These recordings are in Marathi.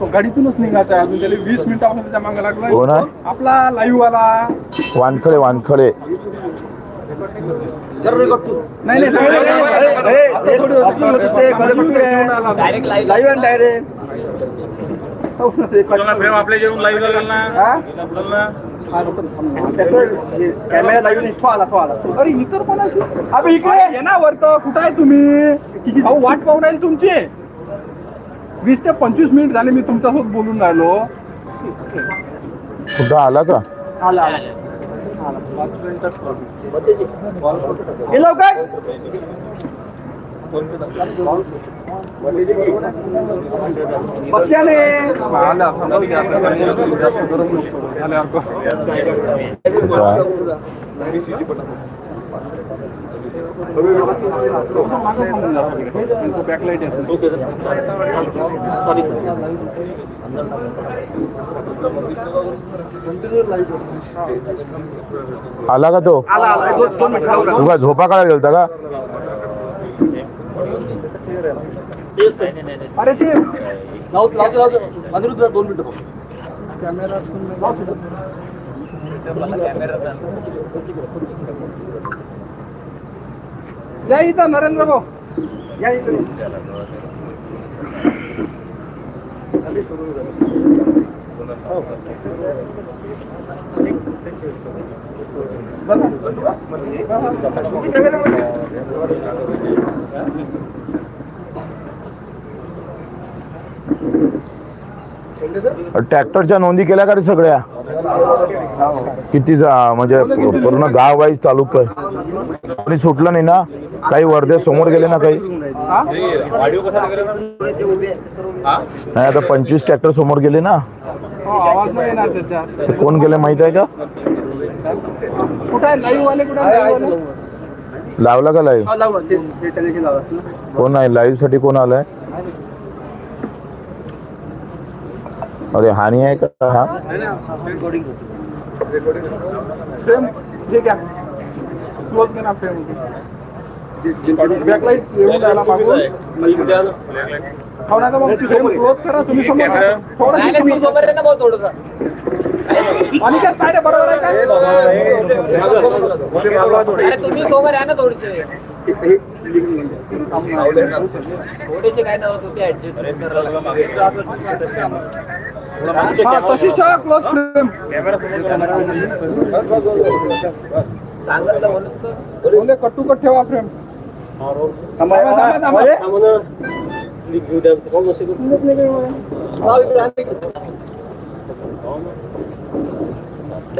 तो गाडीतूनच निघायचा आहे. अजून त्याला वीस मिनिटापासून त्याच्यामागे हो ना? लागला आपला लाईव्ह वाला वानखळे वानखळे. नाही नाही नाही, नाही, नाही. असं थोडी होतं. डायरेक्ट लाईव्ह लाईव्ह आणि डायरेक्ट. प्रेम आपल्या जेवण लाईव्ह लागेल ना. कॅमेरा लाईव्ह इथं आला तो आला. अरे इतर अबे इकडे. ये ना वरत. कुठं आहे तुम्ही? अहो वाट पाहून राहील तुमची. वीस ते पंचवीस मिनिट झाले मी तुमच्यासोबत बोलून राहिलो. कुठं आला का? आला आला. लवकर. बसल्याने. आला जास्त गरम नको झाल्यावर कुठं आहे? बॅकलाईट आला का तो? आला आला. दोन दोन मिनिट थांबा. तू का झोपा काढायला गेलता का? अरे ते लावत लावत लावत. अनिरुद्ध दोन मिनिटं बघ. या इथं नरेंद्र भाऊ. या ट्रॅक्टरच्या नोंदी केल्या का रे सगळ्या? किती म्हणजे पूर्ण गाव वाईज तालुका आहे. कोणी सुटलं नाही ना? काही वर्धे समोर गेले ना काही? नाही आता पंचवीस ट्रॅक्टर समोर गेले ना? कोण गेले माहीत आहे का? लावला का लाईव्ह. कोण आहे? लाईव्हसाठी कोण आलाय? अरे हानी आहे का? हा? बरोबर आहे. तुम्ही सोबत आहे ना थोडेसे. थोडेसे काय नव्हतं होते ऍडजस्ट हा तशीच ठेवा क्लोज फ्रेम बोले कट ठेवा फ्रेम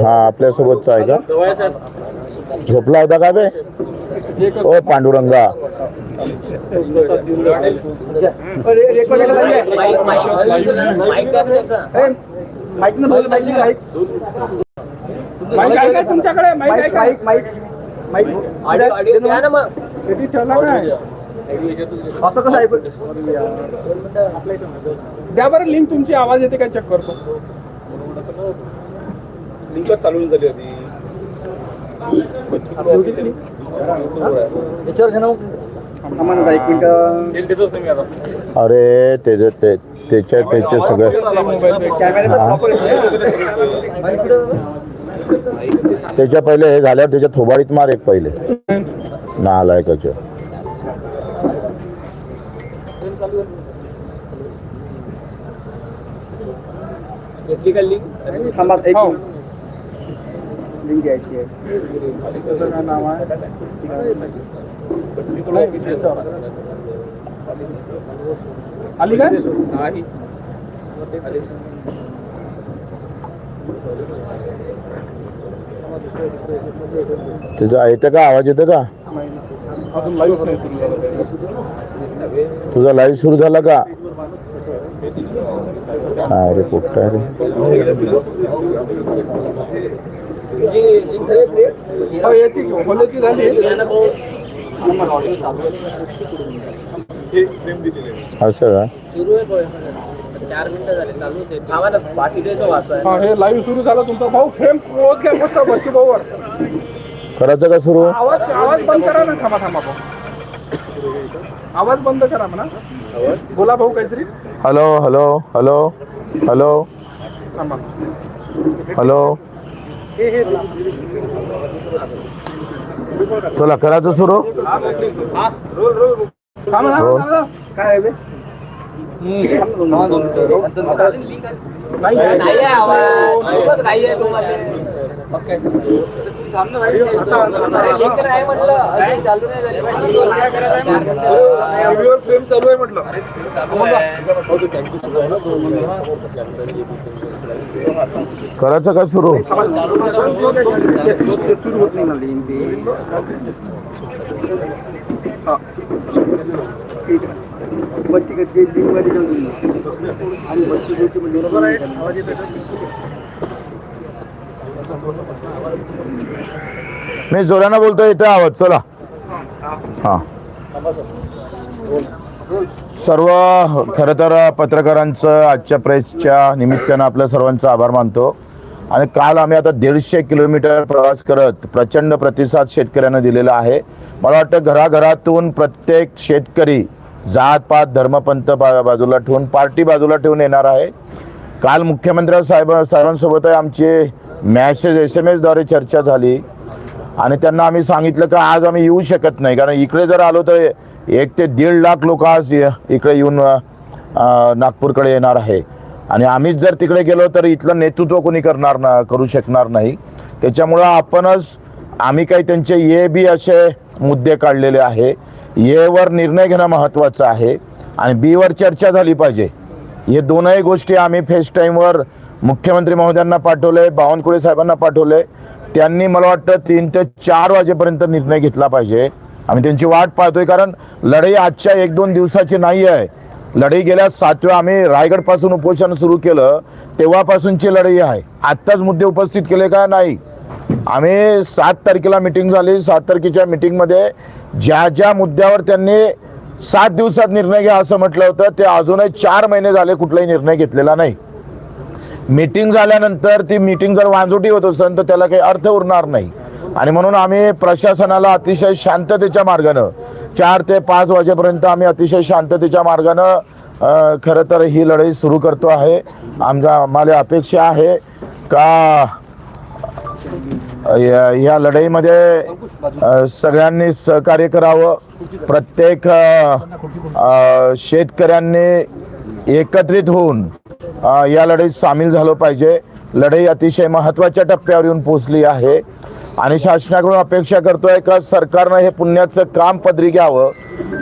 हा आपल्यासोबतचा आहे का? झोपला होता का बे? ओ पांडुरंगा. तुमच्याकडे माहिती आहे का माहिती द्या ठेवला काय असं कसं ऐकू द्या बरं लिंक तुमची आवाज येते काय चेक करतो लिंकच चालू झाली होती याच्यावर घे एक मिनिट. अरे त्याचे ते त्याच्या त्याचे सगळे. त्याच्या पहिले हे झाल्यावर त्याच्या थोबाडीत मार एक पहिले. ना आलाय घेतली का लिंक थांबा एक लिंक घ्यायची आहे त्याचं काय नाव आहे. नाही, त्याच्यावर. आली काय? नाही. त्याचा येतं का? आवाज येतं का? अजून लाईव्ह नाही सुरू झालं. तुझा लाईव्ह सुरू झाला का? अरे पोट्टा रे. हो, याची झाली. असं का? सुरू आहे बघ. चार मिनिटं झाले चालू आहे थांबा ना बाकी द्यायचं वाचाय हा हे लाईव्ह सुरू झालं तुमचा भाऊ. फ्रेम क्लोज घ्या फक्त बच्चू भाऊवर. करायचं का सुरू? आवाज़ आवाज़ बंद करा ना थांबा थांबा भाऊ. आवाज़ बंद करा म्हणा. बोला भाऊ काहीतरी. Hello hello hello hello. थांबा. हॅलो. चला करायचं सुरू हो. काय आहे बे? नाही, चालू. फ्रेम आहे म्हटलं करायचं काय सुरू होत नाही. हा. आणि बरोबर आहे आवाज येतोय का? मी जोरानं बोलतो इथे आवाज चला. हा. सर्व खरं तर पत्रकारांचं आजच्या प्रेसच्या निमित्तानं आपल्या सर्वांचा आभार मानतो. आणि काल आम्ही आता दीडशे किलोमीटर प्रवास करत प्रचंड प्रतिसाद शेतकऱ्यांना दिलेला आहे. मला वाटतं घराघरातून प्रत्येक शेतकरी जात पात धर्मपंथ बा बाजूला ठेवून पार्टी बाजूला ठेवून येणार आहे. काल मुख्यमंत्री साहेब साहेबांसोबत आमची मॅसेज एस एम एसद्वारे चर्चा झाली. आणि त्यांना आम्ही सांगितलं का आज आम्ही येऊ शकत नाही. कारण इकडे जर आलो तर एक ते दीड लाख लोक आज इकडे येऊन नागपूरकडे येणार आहे. आणि आम्हीच जर तिकडे गेलो तर इथलं नेतृत्व कोणी करणार ना करू शकणार नाही. त्याच्यामुळं आपणच आम्ही काही त्यांचे ये बी असे मुद्दे काढलेले आहे. येवर निर्णय घेणं महत्त्वाचं आहे. आणि बीवर चर्चा झाली पाहिजे. हे दोनही गोष्टी आम्ही फेस टाईमवर मुख्यमंत्री महोदयांना पाठवले बावनकुळे साहेबांना पाठवले. त्यांनी मला वाटतं तीन ते चार वाजेपर्यंत निर्णय घेतला पाहिजे. आम्ही त्यांची वाट पाहतोय कारण लढाई आजच्या एक दोन दिवसाची नाही आहे. लढाई गेल्या सातव्या आम्ही रायगडपासून उपोषण सुरू केलं तेव्हापासूनची लढाई आहे. आत्ताच मुद्दे उपस्थित केले का? नाही. आम्ही सात तारखेला मिटिंग झाली. सात तारखेच्या मिटिंगमध्ये ज्या ज्या मुद्द्यावर त्यांनी सात दिवसात निर्णय घ्या असं म्हटलं होतं ते अजूनही चार महिने झाले कुठलाही निर्णय घेतलेला नाही. मीटिंग झाल्यानंतर ती मीटिंग जर वांजोटी होत असेल तर त्याला काही अर्थ उरणार नाही. आणि म्हणून आम्ही प्रशासनाला अतिशय शांततेच्या मार्गानं चार ते पाच वाजेपर्यंत आम्ही अतिशय शांततेच्या मार्गानं खरं तर ही लढाई सुरू करतो आहे. आमच्या आम्हाला अपेक्षा आहे का या या लढाईमध्ये सगळ्यांनी सहकार्य करावं. प्रत्येक शेतकऱ्यांनी एकत्रित होऊन या लढाईत सामील झालं पाहिजे. लढाई अतिशय महत्त्वाच्या टप्प्यावर येऊन पोहोचली आहे. आणि शासनाकडून अपेक्षा करतोय का सरकारनं हे पुण्याचं काम पदरी घ्यावं?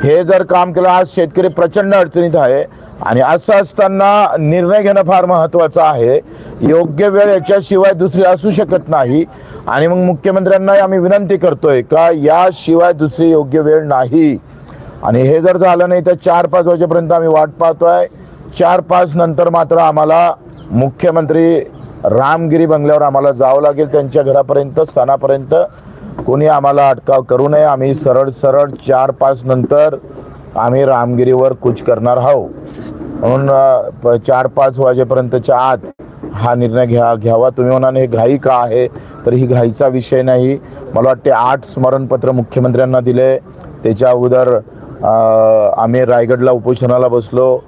हे जर काम केलं आज शेतकरी प्रचंड अडचणीत आहे. आणि असं असताना निर्णय घेणं फार महत्त्वाचं आहे. योग्य वेळ याच्याशिवाय दुसरी असू शकत नाही. आणि मग मुख्यमंत्र्यांना आम्ही विनंती करतोय का याशिवाय दुसरी योग्य वेळ नाही. आणि हे जर झालं नाही तर चार पाच वाजेपर्यंत आम्ही वाट पाहतोय. चार पाच नंतर मात्र आम्हाला मुख्यमंत्री रामगिरी बंगल्यावर आम्हाला जावं लागेल. त्यांच्या घरापर्यंत स्थानापर्यंत कोणी आम्हाला अटकाव करू नये. आम्ही सरळ सरळ चार पाच नंतर आम्ही रामगिरीवर कूच करणार आहोत. म्हणून प- चार पाच वाजेपर्यंतच्या आत हा निर्णय घ्या घ्यावा. तुम्ही म्हणाल हे घाई का आहे? तर ही घाईचा विषय नाही. मला वाटते आठ स्मरणपत्र मुख्यमंत्र्यांना दिले. त्याच्या अगोदर आम्ही रायगडला उपोषणाला बसलो.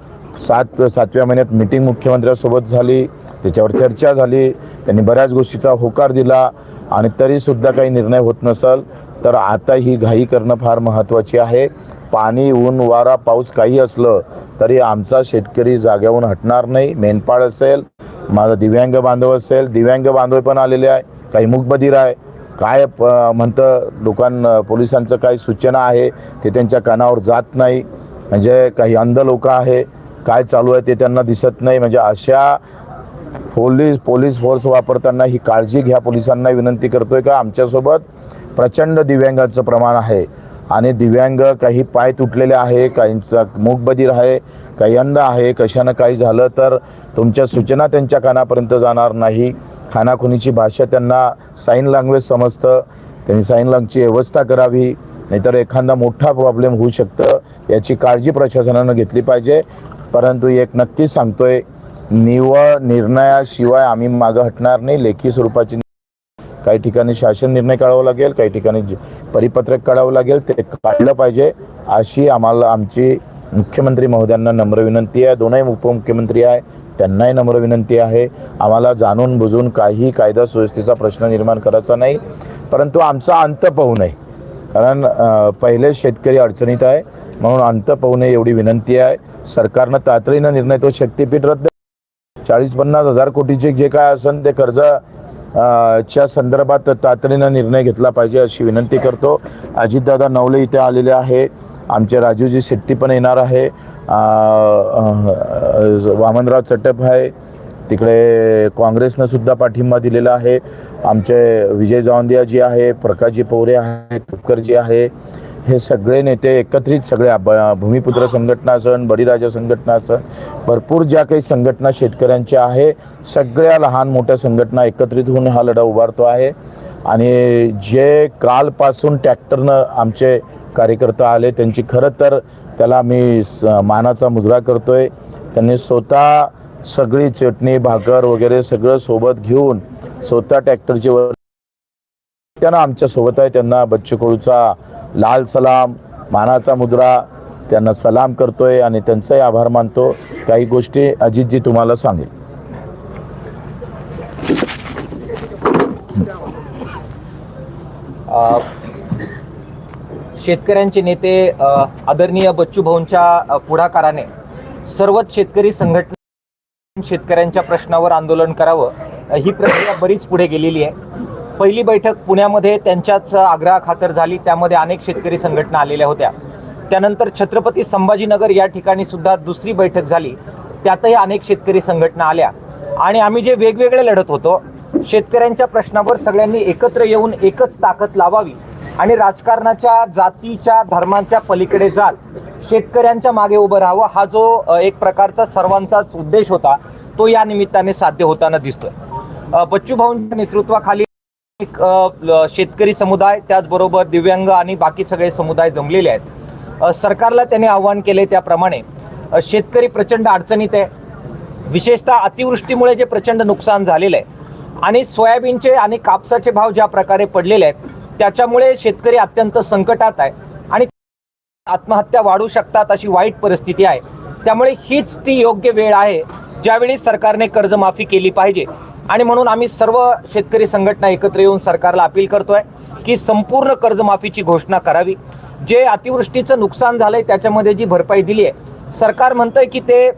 सात सातव्या महिन्यात मिटिंग मुख्यमंत्र्यांसोबत झाली. त्याच्यावर चर्चा झाली. त्यांनी बऱ्याच गोष्टीचा होकार दिला आणि तरीसुद्धा काही निर्णय होत नसेल तर आता ही घाई करणं फार महत्त्वाची आहे. पाणी ऊन वारा पाऊस काही असलं तरी आमचा शेतकरी जाग्यावरून हटणार नाही. मेंढपाळ असेल माझा दिव्यांग बांधव असेल दिव्यांग बांधव पण आलेले आहे. काही मूकबधीर आहे. काय प म्हणतं लोकां पोलिसांचं काय सूचना आहे ते त्यांच्या कानावर जात नाही. म्हणजे काही अंध लोक आहे. काय चालू आहे ते त्यांना दिसत नाही. म्हणजे अशा पोलीस पोलीस फोर्स वापरताना ही काळजी घ्या. पोलिसांना विनंती करतोय का? आमच्यासोबत प्रचंड दिव्यांगाचं प्रमाण आहे. आणि दिव्यांग काही पाय तुटलेले आहे काहींचा मूकबधीर आहे काही अंध आहे कशानं काही झालं तर तुमच्या सूचना त्यांच्या कानापर्यंत जाणार नाही. खानाखुनीची भाषा त्यांना साईन लँग्वेज समजतं. त्यांनी साईन लँग्वेजची व्यवस्था करावी. नाहीतर एखादा मोठा प्रॉब्लेम होऊ शकतं. याची काळजी प्रशासनानं घेतली पाहिजे. परंतु एक नक्की सांगतोय निवळ निर्णयाशिवाय आम्ही मागं हटणार नाही. लेखी स्वरूपाची काही ठिकाणी शासन निर्णय काढावा लागेल काही ठिकाणी जे परिपत्रक काढावं लागेल ते काढलं पाहिजे. अशी आम्हाला आमची मुख्यमंत्री महोदयांना नम्र विनंती आहे. दोनही उपमुख्यमंत्री आहे त्यांनाही नम्र विनंती आहे. आम्हाला जाणून बुजून काही कायदा सुव्यवस्थेचा प्रश्न निर्माण करायचा नाही. परंतु आमचा अंत पाहू नये. कारण पहिले शेतकरी अडचणीत आहे. म्हणून अंत पाहू नये एवढी विनंती आहे. सरकारनं तातडीनं निर्णय तो शक्तीपीठ रद्द चाळीस पन्नास हजार कोटीचे जे काय असन ते कर्ज च्या संदर्भात तातडीनं निर्णय घेतला पाहिजे अशी विनंती करतो. अजितदादा नवले इथे आलेले आहे. आमचे राजूजी शेट्टी पण येणार आहे. वामनराव चटप आहे. तिकडे काँग्रेसनं सुद्धा पाठिंबा दिलेला आहे. आमचे विजय जावंदिया जी आहे प्रकाशजी पवरे आहे तुपकरजी आहे. हे सगळे नेते एकत्रित सगळ्या ब- भूमिपुत्र संघटना असन बळीराजा संघटना असन भरपूर ज्या काही संघटना शेतकऱ्यांच्या आहे सगळ्या लहान मोठ्या संघटना एकत्रित होऊन हा लढा उभारतो आहे. आणि जे कालपासून ट्रॅक्टरनं आमचे कार्यकर्ता आले त्यांची खरं तर त्याला मी स- मानाचा मुजरा करतोय. त्यांनी स्वतः सगळी चटणी भाकर वगैरे सगळं सोबत घेऊन स्वतः ट्रॅक्टरची वर त्यांना आमच्यासोबत आहे त्यांना बच्चू कडूचा लाल सलाम मानाचा मुद्रा त्यांना सलाम करतोय आणि त्यांचाही आभार मानतो. काही गोष्टी अजितजी तुम्हाला सांगेल. शेतकऱ्यांचे नेते आदरणीय बच्चू भाऊंच्या पुढाकाराने सर्वच शेतकरी संघटना शेतकऱ्यांच्या प्रश्नावर आंदोलन करावं ही प्रक्रिया बरीच पुढे गेलेली आहे. पहिली बैठक पुण्यामध्ये त्यांच्याच आग्रहाखातर झाली. त्यामध्ये अनेक शेतकरी संघटना आलेल्या होत्या. त्यानंतर छत्रपती संभाजीनगर या ठिकाणी सुद्धा दुसरी बैठक झाली. त्यातही अनेक शेतकरी संघटना आल्या. आणि आम्ही जे वेगवेगळे लढत होतो शेतकऱ्यांच्या प्रश्नावर सगळ्यांनी एकत्र येऊन एकच ताकद लावावी आणि राजकारणाच्या जातीच्या धर्मांच्या पलीकडे जाल. शेतकऱ्यांच्या मागे उभं राहावं हा जो एक प्रकारचा सर्वांचाच उद्देश होता तो या निमित्ताने साध्य होताना दिसतोय. बच्चू भाऊंच्या नेतृत्वाखाली शेतकरी समुदाय त्याचबरोबर दिव्यांग आणि बाकी सगळे समुदाय जमलेले आहेत. सरकारला त्यांनी आव्हान केले त्याप्रमाणे शेतकरी प्रचंड अडचणीत आहे. विशेषतः अतिवृष्टीमुळे जे प्रचंड नुकसान झालेलं आहे आणि सोयाबीनचे आणि कापसाचे भाव ज्या प्रकारे पडलेले आहेत त्याच्यामुळे शेतकरी अत्यंत संकटात आहे आणि आत्महत्या वाढू शकतात अशी वाईट परिस्थिती आहे. त्यामुळे हीच ती योग्य वेळ आहे ज्यावेळी सरकारने कर्जमाफी केली पाहिजे. आणि म्हणून आम्ही सर्व शेतकरी संघटना एकत्र येऊन सरकारला अपील करतोय की संपूर्ण कर्जमाफीची घोषणा करावी. जे अतिवृष्टीचं नुकसान झालंय त्याच्यामध्ये जी भरपाई दिली आहे सरकार म्हणतंय की ते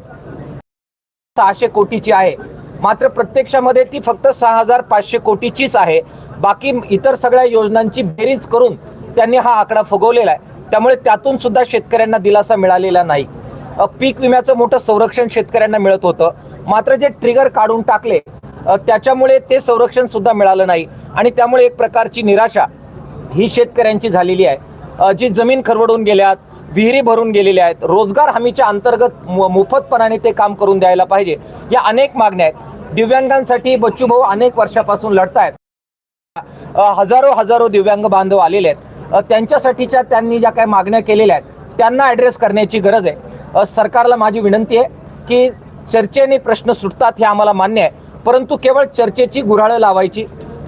सहाशे कोटीची आहे. मात्र प्रत्यक्षामध्ये ती फक्त सहा हजार पाचशे कोटीचीच आहे. बाकी इतर सगळ्या योजनांची बेरीज करून त्यांनी हा आकडा फुगवलेला आहे. त्यामुळे त्यातून सुद्धा शेतकऱ्यांना दिलासा मिळालेला नाही. पीक विम्याचं मोठं संरक्षण शेतकऱ्यांना मिळत होतं. मात्र जे ट्रिगर काढून टाकले त्याच्यामुळे ते संरक्षण सुद्धा मिळालं नाही. आणि त्यामुळे एक प्रकारची निराशा ही शेतकऱ्यांची झालेली आहे. जी जमीन खरवडून गेल्यात विहिरी भरून गेलेल्या आहेत रोजगार हमीच्या अंतर्गत मोफतपणाने ते काम करून द्यायला पाहिजे या अनेक मागण्या आहेत. दिव्यांगांसाठी बच्चू भाऊ अनेक वर्षापासून लढतायत. हजारो हजारो दिव्यांग बांधव आलेले आहेत. त्यांच्यासाठीच्या त्यांनी ज्या काही मागण्या केलेल्या आहेत त्यांना ॲड्रेस करण्याची गरज आहे. सरकारला माझी विनंती आहे की चर्चेने प्रश्न सुटतात हे आम्हाला मान्य आहे. परंतु केवळ चर्चेची गुराळं लावायची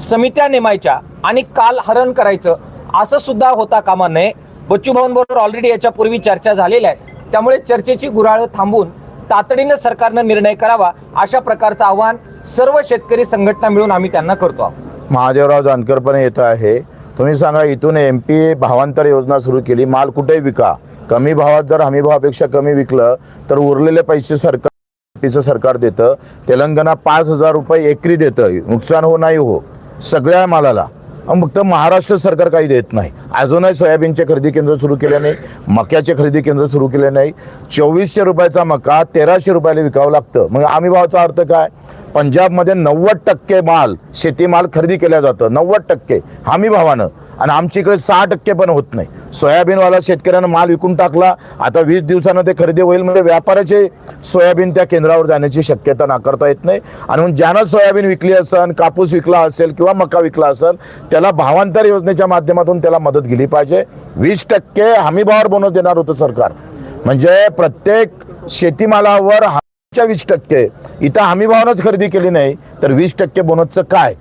समित्या नेमायच्या आणि काल हरण करायचं असं सुद्धा होता कामा नये. बच्चू भाऊंबरोबर ऑलरेडी याच्यापूर्वी चर्चा झालेल्या आहे त्यामुळे चर्चेची गुराळं थांबून तातडीनं सरकारनं निर्णय करावा अशा प्रकारचं आव्हान सर्व शेतकरी संघटना मिळून आम्ही त्यांना करतो आहोत. महादेवराव जानकर पण येत आहे. तुम्ही सांगा इथून एम पी भावांतर योजना सुरू केली माल कुठेही विका. कमी भावात जर हमी भावापेक्षा कमी विकलं तर उरलेले पैसे सरकार तिचं सरकार देतं तेलंगणा पाच हजार रुपये एकरी देतं नुकसान हो नाही हो सगळ्या मालाला. फक्त महाराष्ट्र सरकार काही देत नाही. अजूनही सोयाबीनचे खरेदी केंद्र सुरू केले नाही मक्याचे खरेदी केंद्र सुरू केले नाही. चोवीसशे रुपयाचा मका तेराशे रुपयाला विकावं लागतं. मग आम्ही भावाचा अर्थ काय? पंजाबमध्ये नव्वद टक्के माल शेतीमाल खरेदी केला जातं. नव्वद टक्के. हमी भावानं. आणि आमच्या इकडे सहा टक्के पण होत नाही. सोयाबीनवाला शेतकऱ्यानं माल विकून टाकला आता वीस दिवसानं ते खरेदी होईल म्हणजे व्यापाराचे सोयाबीन त्या केंद्रावर जाण्याची शक्यता नाकारता येत नाही. आणि म्हणून ज्यानं सोयाबीन विकली असेल कापूस विकला असेल किंवा मका विकला असेल त्याला भावांतर योजनेच्या माध्यमातून त्याला मदत गेली पाहिजे. वीस टक्के हमीभावावर बोनस देणार होतं सरकार. म्हणजे प्रत्येक शेतीमालावर हमीच्या वीस टक्के इथं हमीभावानंच खरेदी केली नाही तर वीस टक्के बोनसचं काय?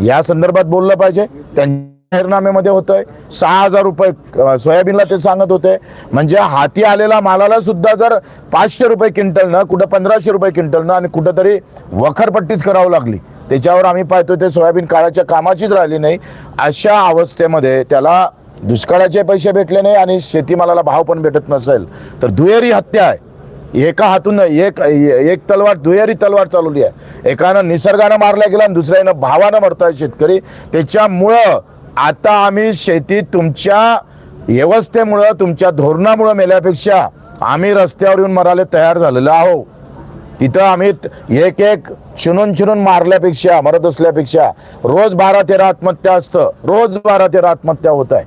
या संदर्भात बोललं पाहिजे. त्यां जाहीरनाम्यामध्ये होतोय. सहा हजार रुपये सोयाबीनला ते सांगत होते. म्हणजे हाती आलेला मालाला सुद्धा जर पाचशे रुपये क्विंटलनं कुठं पंधराशे रुपये क्विंटलनं आणि कुठंतरी वखरपट्टीच करावं लागली. त्याच्यावर आम्ही पाहतो ते सोयाबीन काळाच्या कामाचीच राहिली नाही. अशा अवस्थेमध्ये त्याला दुष्काळाचे पैसे भेटले नाही आणि शेतीमालाला भाव पण भेटत नसेल. तर दुहेरी हत्या आहे. एका हातून एक एक तलवार दुहेरी तलवार चालवली आहे. एकानं निसर्गानं मारल्या गेला आणि दुसऱ्यानं भावानं मरताय शेतकरी. त्याच्यामुळं आता आम्ही शेती तुमच्या व्यवस्थेमुळं तुमच्या धोरणामुळं मेल्यापेक्षा आम्ही रस्त्यावर येऊन मरायला तयार झालेलो आहो तिथं आम्ही एक एक चुनून चुनून मारल्यापेक्षा मरत असल्यापेक्षा रोज बारा तेरा आत्महत्या असतं. रोज बारा तेरा आत्महत्या होत आहे.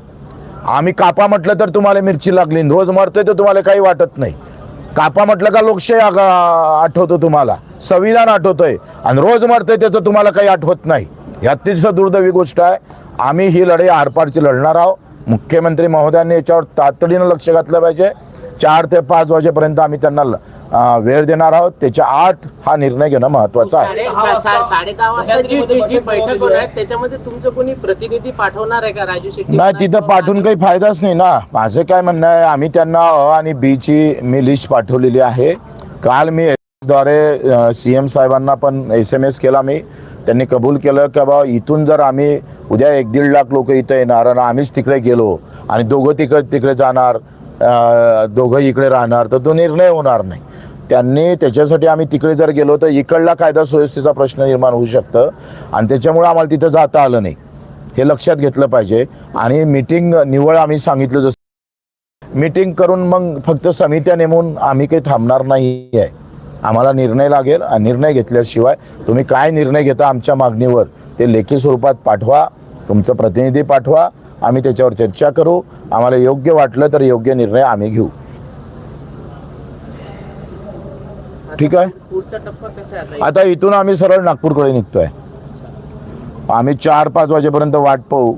आम्ही कापा म्हटलं तर तुम्हाला मिरची लागली. रोज मरतोय तर तुम्हाला काही वाटत नाही. कापा म्हटलं का लोकशाही आठवतो तुम्हाला? संविधान आठवतोय. आणि रोज मरतोय त्याचं तुम्हाला काही आठवत नाही. ही अतिशय दुर्दैवी गोष्ट आहे. आम्ही ही लढाई आरपारची लढणार आहोत. मुख्यमंत्री महोदयांनी याच्यावर तातडीनं लक्ष घातलं पाहिजे. चार ते पाच वाजेपर्यंत आम्ही त्यांना वेळ देणार आहोत. त्याच्या आत हा निर्णय घेणं महत्वाचं आहे. नाही तिथं पाठवून काही फायदाच नाही ना. माझं काय म्हणणं आहे आम्ही त्यांना अ आणि बी ची मी लिस्ट पाठवलेली आहे. काल मी द्वारे सी एम साहेबांना पण एस एम एस केला मी. त्यांनी कबूल केलं की बाबा इथून जर आम्ही उद्या एक दीड लाख लोक इथं येणार आणि आम्हीच तिकडे गेलो आणि दोघं तिकडे तिकडे जाणार दोघं इकडे राहणार तर तो निर्णय होणार नाही. त्यांनी त्याच्यासाठी आम्ही तिकडे जर गेलो तर इकडला कायदा सुव्यवस्थेचा प्रश्न निर्माण होऊ शकतं आणि त्याच्यामुळे आम्हाला तिथं जाता आलं नाही. हे लक्षात घेतलं पाहिजे आणि मीटिंग निवळ आम्ही सांगितलं जसं मीटिंग करून मग फक्त समित्या नेमून आम्ही काही थांबणार नाही आहे आम्हाला निर्णय लागेल आणि निर्णय घेतल्याशिवाय तुम्ही काय निर्णय घेता आमच्या मागणीवर ते लेखी स्वरूपात पाठवा तुमचं प्रतिनिधी पाठवा आम्ही त्याच्यावर चर्चा करू आम्हाला योग्य वाटलं तर योग्य निर्णय आम्ही घेऊ. ठीक आहे? आता इथून आम्ही सरळ नागपूरकडे निघतोय. आम्ही चार पाच वाजेपर्यंत वाट पाहू.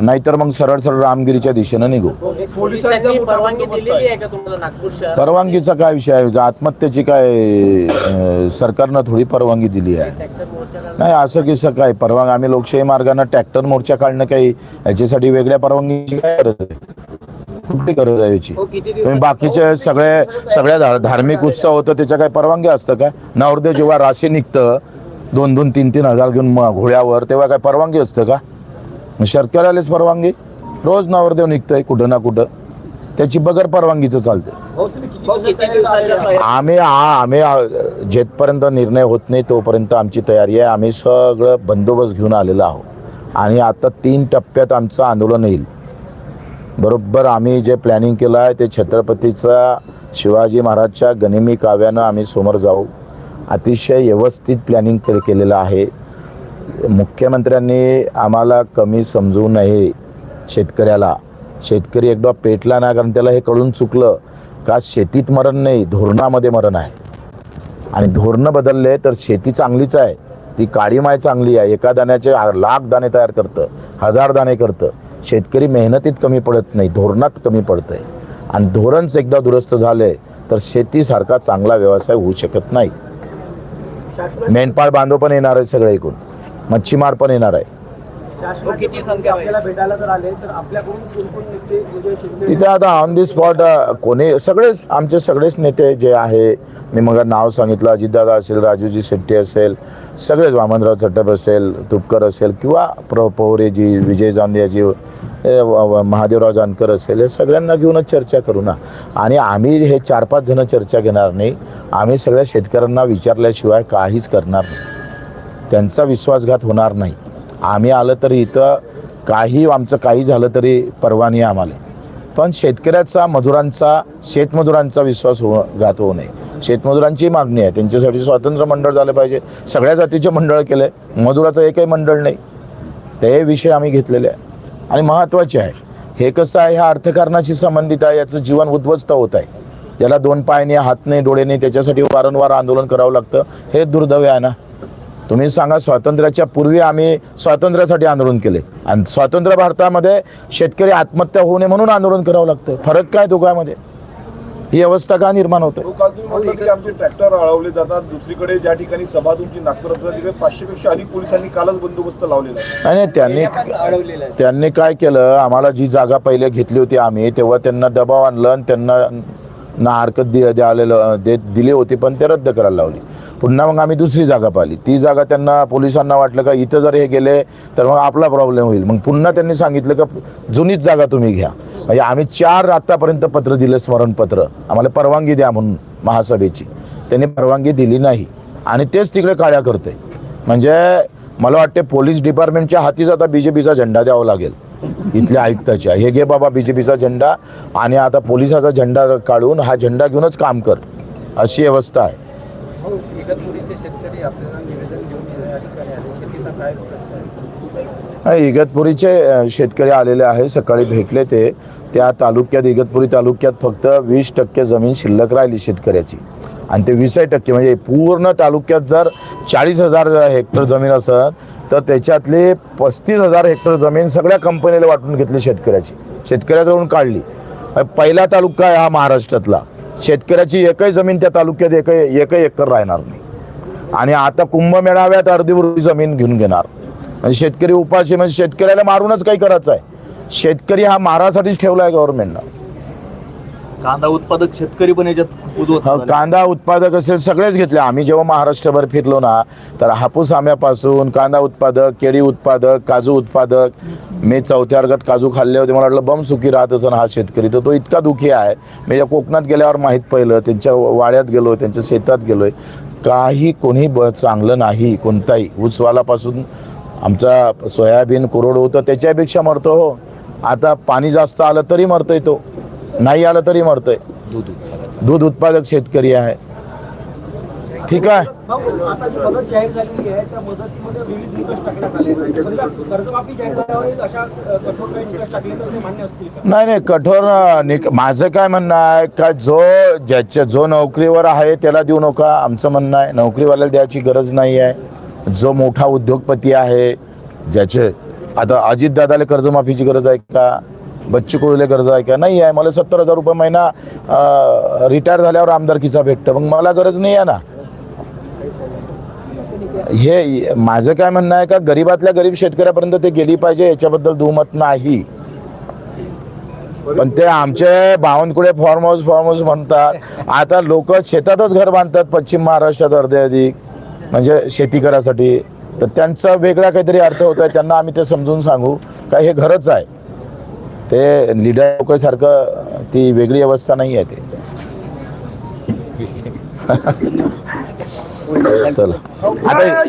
नाहीतर मग सरळ सरळ रामगिरीच्या दिशेनं निघू. पोलीस- पोलिसांनी परवानगी दिलेली आहे का तुम्हाला नागपूर शहर? परवानगीचा काय विषय आहे? आत्महत्येची काय अं, सरकारनं थोडी परवानगी दिली आहे. ट्रॅक्टर नाही असं कसं काय? परवानगी आम्ही लोकशाही मार्गाने ट्रॅक्टर मोर्चा काढणं काही याच्यासाठी वेगळ्या परवानगीची काय गरज आहे? कुठली गरज आहे याची? हो किती तुम्ही बाकीचे सगळे सगळ्या धा- धार्मिक उत्सव होतं त्याच्या काही परवानगी असतं का नवरदेव जेव्हा राशी निघतं दोन दोन तीन तीन हजार घेऊन म- घोड्यावर तेव्हा काय परवानगी असतं का? मग शेतकऱ्यालाच परवानगी. रोज नवरदेव निघतंय कुठं ना कुठं. त्याची बगर परवानगीचं चालतं? आम्ही आ- आम्ही जेथपर्यंत निर्णय होत नाही तोपर्यंत आमची तयारी आहे. आम्ही सगळं बंदोबस्त घेऊन आलेलो आहोत. आणि आता तीन टप्प्यात आमचं आंदोलन येईल. बरोबर आम्ही जे प्लॅनिंग केलं आहे ते छत्रपतीचा शिवाजी महाराजच्या गनिमी काव्यानं आम्ही समोर जाऊ. अतिशय व्यवस्थित प्लॅनिंग केलेलं आहे. मुख्यमंत्र्यांनी आम्हाला कमी समजू नये शेतकऱ्याला. शेतकरी एकदा पेटला ना कारण त्याला हे कळून चुकलं का शेतीत मरण नाही धोरणामध्ये मरण आहे. आणि धोरणं बदलले तर शेती चांगलीच आहे. ती काळी माय चांगली आहे. एका दाण्याचे लाख दाणे तयार करतं हजार दाणे करतं. शेतकरी मेहनतीत कमी पडत नाही धोरणात कमी पडतंय. आणि धोरणच एकदा दुरुस्त झाले तर शेतीसारखा चांगला व्यवसाय होऊ शकत नाही. मेंढपाळ बांधव पण येणार आहे सगळे एकूण. मच्छीमार पण येणार आहे. हो, किती संख्या आपल्याला भेटायला जर आले तर आपल्याकडून कोण कोण नेते शिंदे तिथे आता ऑन दी स्पॉट कोणी सगळेच आमचे सगळेच नेते जे आहे मी मग नाव सांगितलं अजितदादा असेल राजूजी शेट्टी असेल सगळेच वामनराव चट्टप असेल तुपकर असेल किंवा प्र पवरेजी विजय व- महादेवराव जानकर असेल हे सगळ्यांना घेऊनच चर्चा करू ना. आणि आम्ही हे चार पाच जण चर्चा घेणार नाही. आम्ही सगळ्या शेतकऱ्यांना विचारल्याशिवाय काहीच करणार नाही. त्यांचा विश्वासघात होणार नाही. आम्ही आलं तरी इथं काही आमचं काही झालं तरी परवानगी आहे आम्हाला. पण शेतकऱ्याचा मजुरांचा शेतमजुरांचा विश्वास हो घात होऊ नये. शेतमजुरांची मागणी आहे. त्यांच्यासाठी स्वातंत्र्य मंडळ झालं पाहिजे. सगळ्या जातीचे मंडळ केले. मजुराचं एकही मंडळ नाही. ते विषय आम्ही घेतलेले आहे. आणि महत्त्वाचे आहे. हे कसं आहे? ह्या अर्थकारणाशी संबंधित आहे. याचं जीवन उद्ध्वस्त होत आहे. ज्याला दोन पाय नाही हात नाही डोळे नाही त्याच्यासाठी वारंवार आंदोलन करावं लागतं. हे दुर्दैव आहे ना? तुम्ही सांगा स्वातंत्र्याच्या पूर्वी आम्ही स्वातंत्र्यासाठी आंदोलन केले. आणि स्वातंत्र्य भारतामध्ये शेतकरी आत्महत्या होऊ नये म्हणून आंदोलन करावं लागतं. फरक काय दोघांमध्ये ही अवस्था का निर्माण होते? तो काल तुम्ही म्हटलं की आमचे ट्रॅक्टर अडवले जातात. दुसरीकडे ज्या ठिकाणी सभा तुमची नागपुरात झाली, तिकडे पाचशे पेक्षा अधिक पोलिसांनी कालच बंदोबस्त लावलेला नाही, त्यांनी त्यांनी काय केलं? आम्हाला जी जागा पहिले घेतली होती आम्ही तेव्हा त्यांना दबाव आणलं आणि त्यांना ना हरकत दि द्यालेलं दे दिली होती पण ते रद्द करायला लावली. पुन्हा मग आम्ही दुसरी जागा पाहिली. ती जागा त्यांना पोलिसांना वाटलं का इथं जर हे गेले तर मग आपला प्रॉब्लेम होईल. मग पुन्हा त्यांनी सांगितलं का जुनीच जागा तुम्ही घ्या. म्हणजे आम्ही चार आत्तापर्यंत पत्र दिलं स्मरणपत्र. आम्हाला परवानगी द्या म्हणून महासभेची. त्यांनी परवानगी दिली नाही. आणि तेच तिकडे काळ्या करते म्हणजे मला वाटते पोलीस डिपार्टमेंटच्या हातीच आता बीजेपीचा झेंडा द्यावा लागेल. इथल्या आयुक्ताच्या. हे घे बाबा बीजेपीचा झेंडा. आणि आता पोलिसाचा झेंडा काढून हा झेंडा घेऊनच काम कर. अशी अवस्था आहे. नाही, इगतपुरीचे शेतकरी आलेले आहे सकाळी भेटले ते. त्या तालुक्यात इगतपुरी तालुक्यात फक्त वीस टक्के जमीन शिल्लक राहिली शेतकऱ्याची. आणि ते वीस टक्के म्हणजे पूर्ण तालुक्यात जर चाळीस हजार हेक्टर जमीन असत तर त्याच्यातले पस्तीस हजार हेक्टर जमीन सगळ्या कंपनीला वाटून घेतली शेतकऱ्याची. शेतकऱ्याजवळून काढली. पहिला तालुका आहे हा महाराष्ट्रातला. शेतकऱ्याची एकही जमीन त्या तालुक्यात एकही एकही एकर राहणार नाही. आणि आता कुंभमेळाव्यात अर्धीवरती जमीन घेऊन घेणार. म्हणजे शेतकरी उपाशी म्हणजे शेतकऱ्याला मारूनच काही करायचं आहे. शेतकरी हा मारासाठीच ठेवला आहे गव्हर्नमेंटनं कांदा उत्पादक शेतकरी पण याच्यात हा. कांदा उत्पादक असेल सगळेच घेतले. आम्ही जेव्हा महाराष्ट्रभर फिरलो ना तर हापूस आंब्यापासून कांदा उत्पादक केळी उत्पादक काजू उत्पादक मी चौथ्या वर्गात काजू खाल्ले होते. मला वाटलं बम सुखी राहत असं हा शेतकरी. तर तो इतका दुखी आहे. मी या कोकणात गेल्यावर माहीत पहिलं त्यांच्या वाड्यात गेलो त्यांच्या शेतात गेलोय. काही कोणी ब चांगलं नाही कोणताही. ऊसवालापासून आमचा सोयाबीन कुरोड होतं त्याच्यापेक्षा मरतो हो. आता पाणी जास्त आलं तरी मरतोय तो. नाही आलं तरी मरतोय. दूध उत्पादक शेतकरी आहे. ठीक आहे. नाही नाही कठोर माझं काय म्हणणं आहे का जो ज्याच्या जो नोकरीवर आहे त्याला देऊ नका. आमचं म्हणणं आहे नोकरीवाल्याला द्यायची गरज नाही आहे. जो मोठा उद्योगपती आहे ज्याचे आता अजितदादाला कर्जमाफीची गरज आहे का? बच्ची कुळले गरज आहे का नाही आहे मला सत्तर हजार रुपये महिना रिटायर झाल्यावर आमदारकीचा भेटतं. मग मला गरज नाही आहे ना. हे माझं काय म्हणणं आहे का गरीबातल्या गरीब शेतकऱ्यापर्यंत ते गेली पाहिजे याच्याबद्दल दुमत नाही. पण ते आमचे Bawankule farm house farm house म्हणतात. आता लोक शेतातच घर बांधतात पश्चिम महाराष्ट्रात अर्धे अधिक म्हणजे शेती करायसाठी. तर त्यांचा वेगळा काहीतरी अर्थ होत आहे त्यांना आम्ही ते समजून सांगू. का हे घरच आहे. ते लिडर लोकांसारखं ती वेगळी अवस्था नाही आहे ते. चला. आता